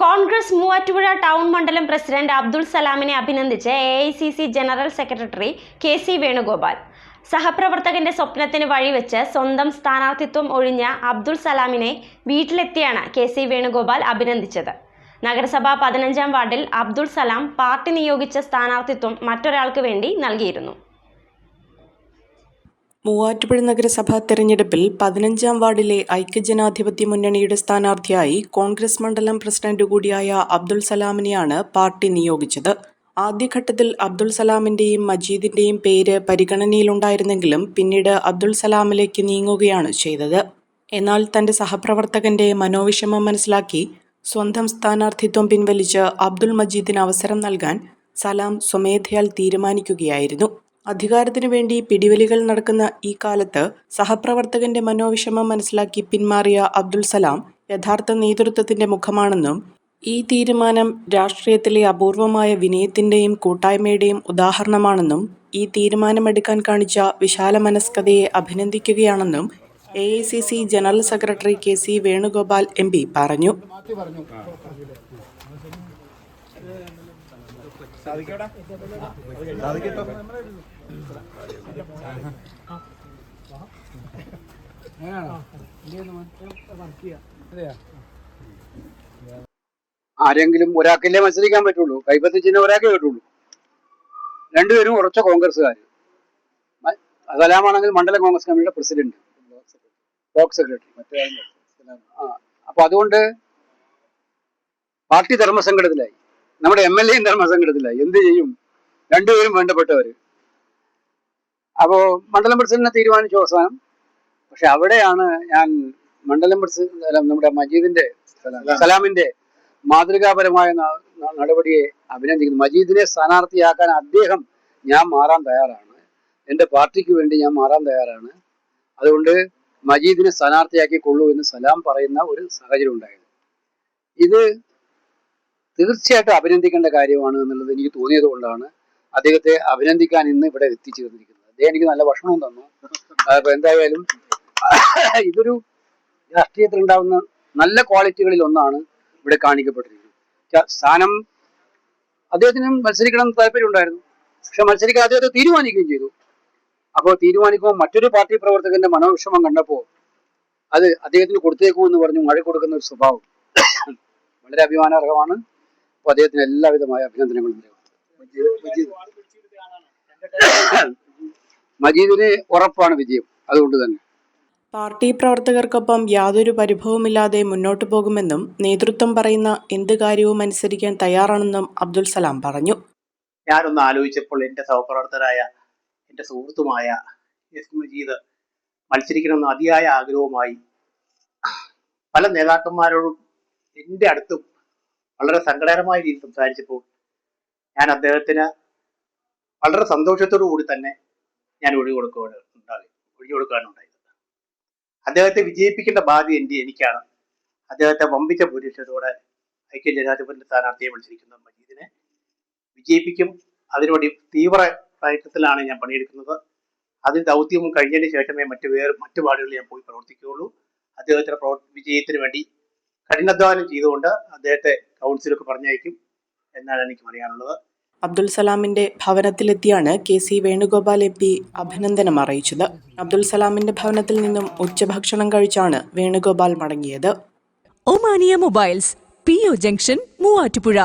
Congress Muvattupuzha town മണ്ഡലം president Abdul സലാമിനെ അഭിനന്ദിച്ച് A I C C general secretary K C Venugopal. സഹപ്രവർത്തകന്റെ സ്വപ്നത്തിന് വഴിവെച്ച് സ്വന്തം സ്ഥാനാർത്ഥിത്വം ഒഴിഞ്ഞ അബ്ദുൾ സലാമിനെ വീട്ടിലെത്തിയാണ് കെ സി വേണുഗോപാൽ അഭിനന്ദിച്ചത്. നഗരസഭ പതിനഞ്ചാം വാർഡിൽ അബ്ദുൾ സലാം പാർട്ടി നിയോഗിച്ച സ്ഥാനാർത്ഥിത്വം മറ്റൊരാൾക്ക് വേണ്ടി നൽകിയിരുന്നു. മൂവാറ്റുപുഴ നഗരസഭാ തെരഞ്ഞെടുപ്പിൽ പതിനഞ്ചാം വാർഡിലെ ഐക്യജനാധിപത്യ മുന്നണിയുടെ സ്ഥാനാർത്ഥിയായി കോൺഗ്രസ് മണ്ഡലം പ്രസിഡന്റ് കൂടിയായ അബ്ദുൾ സലാമിനെയാണ് പാർട്ടി നിയോഗിച്ചത്. ആദ്യഘട്ടത്തിൽ അബ്ദുൾ സലാമിന്റെയും മജീദിന്റെയും പേര് പരിഗണനയിലുണ്ടായിരുന്നെങ്കിലും പിന്നീട് അബ്ദുൾ സലാമിലേക്ക് നീങ്ങുകയാണ് ചെയ്തത്. എന്നാൽ തന്റെ സഹപ്രവർത്തകന്റെ മനോവിഷമം മനസ്സിലാക്കി സ്വന്തം സ്ഥാനാർത്ഥിത്വം പിൻവലിച്ച് അബ്ദുൾ മജീദിന് അവസരം നൽകാൻ സലാം സ്വമേധയാൽ തീരുമാനിക്കുകയായിരുന്നു. അധികാരത്തിനു വേണ്ടി പിടിവലികൾ നടക്കുന്ന ഈ കാലത്ത് സഹപ്രവർത്തകന്റെ മനോവിഷമം മനസ്സിലാക്കി പിന്മാറിയ അബ്ദുൽ സലാം യഥാർത്ഥ നേതൃത്വത്തിന്റെ മുഖമാണെന്നും ഈ തീരുമാനം രാഷ്ട്രീയത്തിലെ അപൂർവമായ വിനയത്തിന്റെയും കൂട്ടായ്മയുടെയും ഉദാഹരണമാണെന്നും ഈ തീരുമാനമെടുക്കാൻ കാണിച്ച വിശാല മനസ്കതയെ അഭിനന്ദിക്കുകയാണെന്നും A I C C general secretary K C Venugopal M P പറഞ്ഞു. ആരെങ്കിലും ഒരാൾക്കല്ലേ മത്സരിക്കാൻ പറ്റുള്ളൂ? കൈപ്പത്തി ചിഹ്നം ഒരാൾക്കേ കിട്ടുള്ളൂ രണ്ടുപേരും ഉറച്ച കോൺഗ്രസ്സുകാർ സലാമാണെങ്കിൽ മണ്ഡലം കോൺഗ്രസ് കമ്മിറ്റിയുടെ പ്രസിഡന്റ്. Block secretary. മറ്റേ ആ അപ്പൊ അതുകൊണ്ട് പാർട്ടി ധർമ്മസങ്കടത്തിലായി. നമ്മുടെ എം എൽ എയും ധർമ്മസങ്കടത്തിലായി എന്ത് ചെയ്യും? രണ്ടുപേരും വേണ്ടപ്പെട്ടവര്. അപ്പോ മണ്ഡലം പ്രസിഡന്റിനെ തീരുമാനിച്ചു അവസാനം. പക്ഷെ അവിടെയാണ് ഞാൻ മണ്ഡലം പ്രസിഡന്റ് നമ്മുടെ മജീദിന്റെ സലാമിന്റെ മാതൃകാപരമായ നടപടിയെ അഭിനന്ദിക്കുന്നു. മജീദിനെ സ്ഥാനാർത്ഥിയാക്കാൻ അദ്ദേഹം ഞാൻ മാറാൻ തയ്യാറാണ്. എന്റെ പാർട്ടിക്ക് വേണ്ടി ഞാൻ മാറാൻ തയ്യാറാണ്. അതുകൊണ്ട് മജീദിനെ സ്ഥാനാർത്ഥിയാക്കി കൊള്ളൂ എന്ന് സലാം പറയുന്ന ഒരു സാഹചര്യം ഉണ്ടായത് ഇത് തീർച്ചയായിട്ടും അഭിനന്ദിക്കേണ്ട കാര്യമാണ് എന്നുള്ളത് എനിക്ക് തോന്നിയത് കൊണ്ടാണ് അദ്ദേഹത്തെ അഭിനന്ദിക്കാൻ ഇന്ന് ഇവിടെ എത്തിച്ചേർന്നിരിക്കുന്നത് അദ്ദേഹം എനിക്ക് നല്ല ഭക്ഷണവും തന്നു. അപ്പൊ എന്തായാലും ഇതൊരു രാഷ്ട്രീയത്തിൽ ഉണ്ടാകുന്ന നല്ല ക്വാളിറ്റികളിൽ ഒന്നാണ് ഇവിടെ കാണിക്കപ്പെട്ടിരിക്കുന്നത്. സ്ഥാനം അദ്ദേഹത്തിനും മത്സരിക്കണം താല്പര്യം ഉണ്ടായിരുന്നു. പക്ഷെ മത്സരിക്കാൻ അദ്ദേഹത്തെ തീരുമാനിക്കുകയും ചെയ്തു. അപ്പോൾ തീരുമാനിക്കുമ്പോൾ മറ്റൊരു പാർട്ടി പ്രവർത്തകന്റെ മനോവിഷമം കണ്ടപ്പോൾ അത് അദ്ദേഹത്തിന് കൊടുത്തേക്കൂ എന്ന് പറഞ്ഞു മഴ കൊടുക്കുന്ന ഒരു സ്വഭാവം. വളരെ അഭിമാനാർഹമാണ്. അപ്പോൾ അദ്ദേഹത്തിന് എല്ലാവിധമായ അഭിനന്ദനങ്ങളും മജീദ് മജീദിന് ഉറപ്പാണ് വിജയം അതുകൊണ്ട് തന്നെ. പാർട്ടി പ്രവർത്തകർക്കൊപ്പം യാതൊരു പരിഭവമില്ലാതെ മുന്നോട്ടു പോകുമെന്നും നേതൃത്വം പറയുന്ന എന്ത് കാര്യവും അനുസരിക്കാൻ തയ്യാറാണെന്നും അബ്ദുൽ സലാം പറഞ്ഞു. ഞാനൊന്ന് ആലോചിച്ചപ്പോൾ എന്റെ സഹപ്രവർത്തകരായ എന്റെ സുഹൃത്തുമായ എസ് മജീദ് മത്സരിക്കണമെന്ന് അതിയായ ആഗ്രഹവുമായി പല നേതാക്കന്മാരോടും എന്റെ അടുത്തും വളരെ സങ്കടകരമായ രീതിയിൽ സംസാരിച്ചപ്പോൾ ഞാൻ അദ്ദേഹത്തിന് വളരെ സന്തോഷത്തോടു കൂടി തന്നെ ഞാൻ ഒഴിഞ്ഞു കൊടുക്കുകയാണ് ഉണ്ടായി ഒഴിഞ്ഞു അദ്ദേഹത്തെ വിജയിപ്പിക്കേണ്ട ബാധ്യത എന്റെ എനിക്കാണ്. അദ്ദേഹത്തെ വമ്പിച്ച ഭൂരിപക്ഷത്തോടെ ഐക്യ ജനാധിപത്യ സ്ഥാനാർത്ഥിയെ വിളിച്ചിരിക്കുന്ന മജീദിനെ വിജയിപ്പിക്കും. അതിനുവേണ്ടി തീവ്ര പ്രയത്നത്തിലാണ് ഞാൻ പണിയെടുക്കുന്നത്. അതിന് ദൗത്യവും കഴിഞ്ഞതിന് ശേഷമേ മറ്റു വേറെ മറ്റു വാർഡുകളിൽ ഞാൻ പോയി പ്രവർത്തിക്കുകയുള്ളൂ. അദ്ദേഹത്തിന്റെ പ്രവർ വിജയത്തിന് വേണ്ടി കഠിനാധ്വാനം ചെയ്തുകൊണ്ട് അദ്ദേഹത്തെ കൗൺസിലൊക്കെ പറഞ്ഞയക്കും എന്നാണ് എനിക്ക് പറയാനുള്ളത്. അബ്ദുൽ സലാമിന്റെ ഭവനത്തിലെത്തിയാണ് K C Venugopal M P അഭിനന്ദനം അറിയിച്ചത്. അബ്ദുൽ സലാമിന്റെ ഭവനത്തിൽ നിന്നും ഉച്ചഭക്ഷണം കഴിച്ചാണ് വേണുഗോപാൽ മടങ്ങിയത്. Omania mobiles P O junction Muvattupuzha.